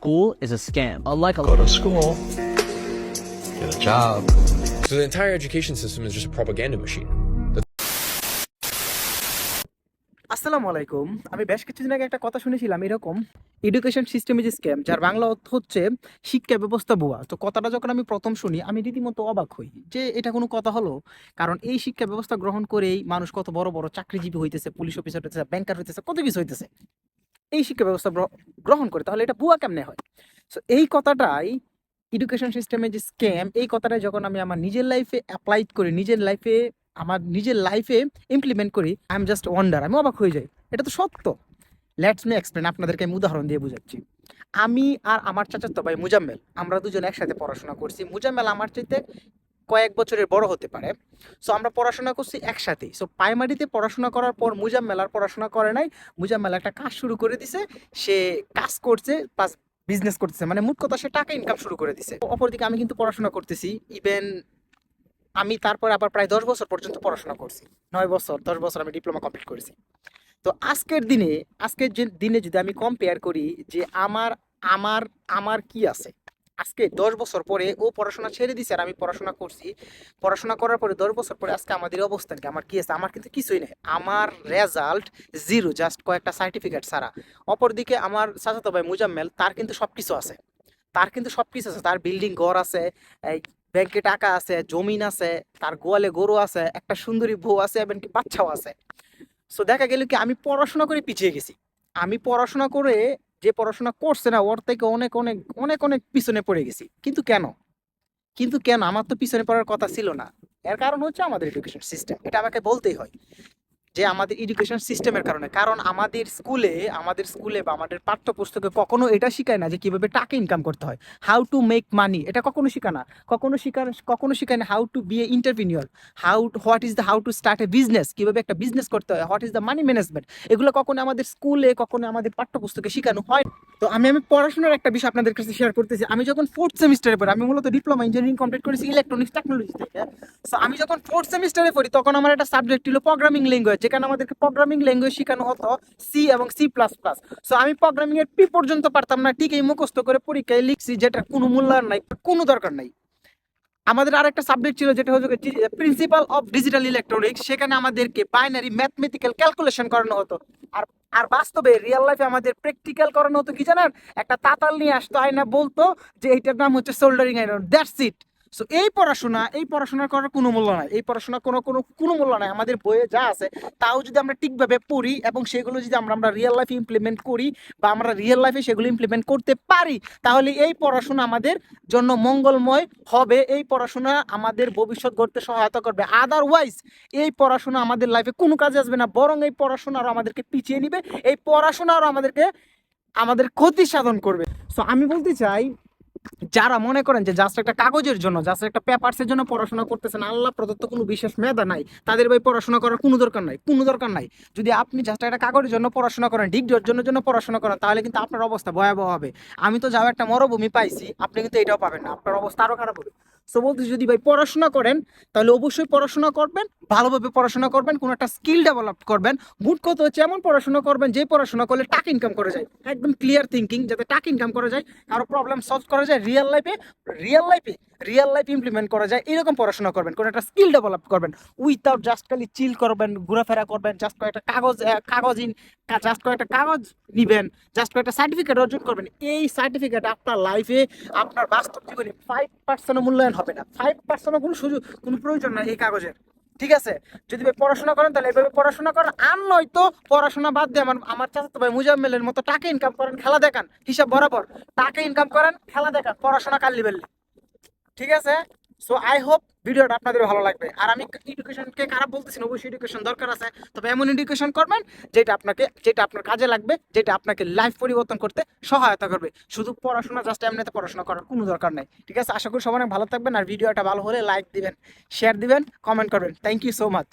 school is a scam. Unlike a Go to school, get a job. So the entire education system is just a propaganda machine. আসসালামু আলাইকুম আমি বেশ কিছুদিন আগে একটা কথা শুনেছিলাম এরকম এডুকেশন সিস্টেম ইজ স্ক্যাম যার বাংলা অর্থ হচ্ছে শিক্ষা ব্যবস্থা ভুয়া তো কথাটা যখন আমি প্রথম শুনি আমি রীতিমতো অবাক হই যে এটা কোনো কথা হলো কারণ এই শিক্ষা ব্যবস্থা গ্রহণ করেই মানুষ কত বড় বড় চাকরিজীবী হইতেছে পুলিশ অফিসার হইতেছে ব্যাংকার হইতেছে কত কিছু হইতেছে এই শিক্ষা ব্যবস্থা গ্রহণ করে, তাহলে এটা ভুয়া কেমনে হয়? সো এই কথাটাই এডুকেশন সিস্টেমে যে স্ক্যাম এই কথাটাই যখন আমি আমার নিজের লাইফে অ্যাপ্লাই করি, নিজের লাইফে আমার নিজের লাইফে ইমপ্লিমেন্ট করি আই এম জাস্ট ওয়ান্ডার আমি অবাক হয়ে যাই। এটা তো সত্য। লেটস মি এক্সপ্লেন আপনাদেরকে আমি উদাহরণ দিয়ে বুঝাচ্ছি। আমি আর আমার চাচাতো ভাই মুজাম্মেল, আমরা দুজন একসাথে পড়াশোনা করছি। মুজাম্মেল আমার চাইতে কয়েক বছরের বড় হতে পারে। সো আমরা পড়াশোনা করছি একসাথেই। সো প্রাইমারিতে পড়াশোনা করার পর মুজাম্মেল আর পড়াশোনা করে নাই। মুজাম্মেল একটা কাজ শুরু করে দিছে। সে কাজ করছে প্লাস বিজনেস করতেছে। মানে মোট কথা সে টাকা ইনকাম শুরু করে দিছে। অপরদিকে আমি কিন্তু পড়াশোনা করতেছি। ইভেন আমি তারপর আবার প্রায় দশ বছর পর্যন্ত পড়াশোনা করছি। নয় বছর, দশ বছর আমি ডিপ্লোমা কমপ্লিট করেছি। তো আজকের দিনে আজকের দিনে যদি আমি কম্পেয়ার করি যে আমার আমার আমার কি আছে? আজকে দশ বছর পরে ও পড়াশোনা ছেড়ে দিছে আর আমি পড়াশোনা করছি। পড়াশোনা করার পরে দশ বছর পরে আজকে আমাদের অবস্থান কি? আমার কি আছে? আমার কিন্তু কিছুই নেই। আমার রেজাল্ট জিরো জাস্ট কয়েকটা সার্টিফিকেট ছাড়া। অপরদিকে আমার চাচাতো ভাই মুজাম্মেল, তার কিন্তু সব কিছু আছে। তার কিন্তু সব কিছু আছে। তার বিল্ডিং ঘর আছে ব্যাংকে টাকা আছে, জমিন আছে, তার গোয়ালে গরু আছে, একটা সুন্দরী বউ আছে এমনকি বাচ্চাও আছে। সো দেখা গেল কি, আমি পড়াশোনা করে পিছিয়ে গেছি। আমি পড়াশোনা করে যে পড়াশোনা করছে না, ওর থেকে অনেক অনেক অনেক অনেক পিছনে পড়ে গেছি। কিন্তু কেন? কিন্তু কেন? আমার তো পিছনে পড়ার কথা ছিল না। এর কারণ হচ্ছে আমাদের এডুকেশন সিস্টেম এটা আমাকে বলতেই হয়। যে আমাদের এডুকেশন সিস্টেমের কারণে। কারণ আমাদের স্কুলে আমাদের স্কুলে বা আমাদের পাঠ্যপুস্তকে কখনো এটা শেখায় না যে কীভাবে টাকা ইনকাম করতে হয়। হাউ টু মেক মানি এটা কখনো শেখায় না। কখনো শেখার কখনো শেখায় না how to be a entrepreneur how what is the how to start a business কীভাবে একটা বিজনেস করতে হয়? What is the money management এগুলো কখনো আমাদের স্কুলে কখনো আমাদের পাঠ্যপুস্তকে শেখানো হয়। তো আমি আমি পড়াশোনার একটা বিষয় আপনাদের কাছে শেয়ার করতেছি। আমি যখন ফোর্থ সেমিস্টারে পড়ি, আমি মূলত ডিপ্লোমা ইঞ্জিনিয়ারিং কমপ্লিট করেছি ইলেকট্রনিক্স টেকনোলজি থেকে। সো আমি যখন ফোর্থ সেমিস্টারে পড়ি, তখন আমার একটা সাবজেক্ট ছিল প্রোগ্রামিং ল্যাঙ্গুয়েজ যেখানে আমাদেরকে প্রোগ্রামিং ল্যাঙ্গুয়েজ শেখানো হতো সি এবং সি প্লাস প্লাস সো আমি প্রোগ্রামিং এর পি পর্যন্ত পারতাম না, ঠিক এই মুখস্থ করে পরীক্ষায় লিখছি, যেটা কোনো মূল্যায়ন নাই, কোনো দরকার নাই। আমাদের আরেকটা সাবজেক্ট ছিল, যেটা হচ্ছে প্রিন্সিপাল অফ ডিজিটাল ইলেকট্রনিক্স সেখানে আমাদেরকে বাইনারি ম্যাথমেটিক্যাল ক্যালকুলেশন করানো হতো। আর আর বাস্তবে রিয়েল লাইফে আমাদের প্র্যাকটিক্যাল করানো হতো কি জানেন? একটা তাতাল নিয়ে আসতো, আয়না বলতো যে এইটার নাম হচ্ছে soldering iron that's it so এই পড়াশোনা এই পড়াশোনা করার কোনো মূল্য নাই। এই পড়াশোনা কোনো কোনো কোনো মূল্য নাই। আমাদের বইয়ে যা আছে, তাও যদি আমরা ঠিকভাবে পড়ি এবং সেগুলো যদি আমরা আমরা রিয়েল লাইফে ইমপ্লিমেন্ট করি বা আমরা রিয়েল লাইফে সেগুলো ইমপ্লিমেন্ট করতে পারি, তাহলে এই পড়াশোনা আমাদের জন্য মঙ্গলময় হবে। এই পড়াশোনা আমাদের ভবিষ্যৎ গড়তে সহায়তা করবে। আদারওয়াইজ এই পড়াশোনা আমাদের লাইফে কোনো কাজে আসবে না। বরং এই পড়াশোনা আরও আমাদেরকে পিছিয়ে নিবে। এই পড়াশোনা আরও আমাদেরকে, আমাদের ক্ষতি সাধন করবে। সো আমি বলতে চাই যারা মনে করেন যে জাস্ট একটা কাগজের জন্য জাস্ট একটা পেপারসের জন্য পড়াশোনা করতেছেন, আল্লাহ প্রদত্ত কোনো বিশেষ মেধা নাই। তাদের ভাই পড়াশোনা করার কোনো দরকার নাই, কোনো দরকার নাই। যদি আপনি জাস্ট একটা কাগজের জন্য পড়াশোনা করেন ডিগ্রি অর্জনের জন্য পড়াশোনা করেন, তাহলে কিন্তু আপনার অবস্থা ভয়াবহ হবে। আমি তো যাও একটা মরুভূমি পাইছি, আপনি কিন্তু এটাও পাবেন না, আপনার অবস্থা আরও খারাপ হবে। সো বলতে যদি ভাই পড়াশোনা করেন, তাহলে অবশ্যই পড়াশোনা করবেন, ভালোভাবে পড়াশোনা করবেন, কোনো একটা স্কিল ডেভেলপ করবেন। গুড কথা হচ্ছে এমন পড়াশোনা করবেন যে পড়াশোনা করলে টাকা ইনকাম করা যায়। একদম ক্লিয়ার থিঙ্কিং যাতে টাকা ইনকাম করা যায়, কারও প্রবলেম সলভ করা যায় রিয়েল লাইফে রিয়েল লাইফে রিয়েল লাইফ ইমপ্লিমেন্ট করা যায়, এরকম পড়াশোনা করবেন, কোনো একটা স্কিল ডেভেলপ করবেন উইথাউট জাস্ট খালি চিল করবেন, ঘোরাফেরা করবেন জাস্ট কয়েকটা কাগজ কাগজ ইন জাস্ট কয়েকটা কাগজ নিবেন জাস্ট কয়েকটা সার্টিফিকেট অর্জন করবেন, এই সার্টিফিকেট আপনার লাইফে আপনার বাস্তব জীবনে ফাইভ পার্সেন্ট মূল্যায়ন হবে না। ফাইভ পার্সেন্ট কোনো সুযোগ, কোনো প্রয়োজন নাই এই কাগজের, ঠিক আছে? যদি ভাই পড়াশোনা করেন, তাহলে এভাবে পড়াশোনা করেন, আর নয়তো পড়াশোনা বাদ দিয়ে আমার আমার চাচাতো ভাই মুজাম্মেলের মতো টাকা ইনকাম করেন, খেলা দেখান, হিসাব বরাবর, টাকা ইনকাম করেন, খেলা দেখান, পড়াশোনা কাল্লি বেল্লি ঠিক আছে? সো আই হোপ ভিডিওটা আপনাদের ভালো লাগবে। আর আমি এডুকেশনকে খারাপ বলতেছি না, অবশ্যই এডুকেশন দরকার আছে। তবে এমন এডুকেশন করবেন, যেটা আপনাকে, যেটা আপনার কাজে লাগবে, যেটা আপনাকে লাইফ পরিবর্তন করতে সহায়তা করবে। শুধু পড়াশোনা জাস্ট এমনিতে পড়াশোনা করার কোনো দরকার নেই। ঠিক আছে? আশা করি সবাই ভালো থাকবেন, আর ভিডিওটা ভালো হলে লাইক দিবেন শেয়ার দিবেন কমেন্ট করবেন। Thank you so much